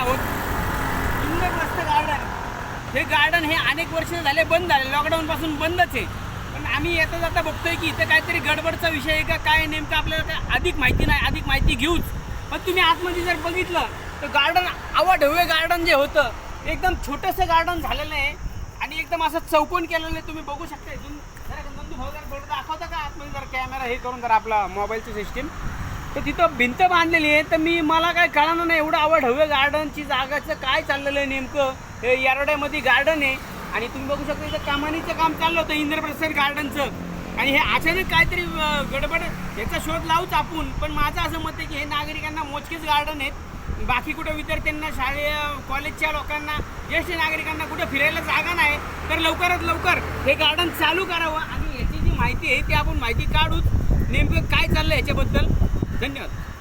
आहोत. मस्त गार्डन हे गार्डन हे अनेक वर्ष झाले बंद झाले. लॉकडाऊनपासून बंदच आहे. पण आम्ही येता जाता बघतोय की इथं काहीतरी गडबडचा विषय आहे का काय नेमकं आपल्याला काय अधिक माहिती नाही अधिक माहिती घेऊच. पण तुम्ही आतमध्ये जर बघितलं तर गार्डन आवाढव्य गार्डन जे होतं एकदम छोटंसं गार्डन झालेलं आहे. आणि एकदम असं चौकोन केलेलं आहे. तुम्ही बघू शकता इथून. जरा नंदू भाऊ जर दाखवता का आतमध्ये जर कॅमेरा हे करून जर आपला मोबाईलची सिस्टीम तर तिथं भिंत बांधलेली आहे. तर मी मला काय कळणार नाही एवढं आवड हवं गार्डनची जागाचं काय चाललेलं आहे नेमकं? हे यारोड्यामध्ये गार्डन आहे. आणि तुम्ही बघू शकता इथं कामानीचं काम चाललं होतं इंद्रप्रसाद गार्डनचं आणि हे अचानक काहीतरी गडबड याचा शोध लावूच आपण. पण माझं असं मत आहे की हे नागरिकांना मोजकेच गार्डन आहेत. बाकी कुठं विद्यार्थ्यांना शाळे कॉलेजच्या लोकांना ज्येष्ठ नागरिकांना कुठं फिरायला जागा नाही तर लवकरात लवकर हे गार्डन चालू करावं. आणि याची जी माहिती आहे ती आपण माहिती काढूच नेमकं काय चाललं याच्याबद्दल. धन्यवाद.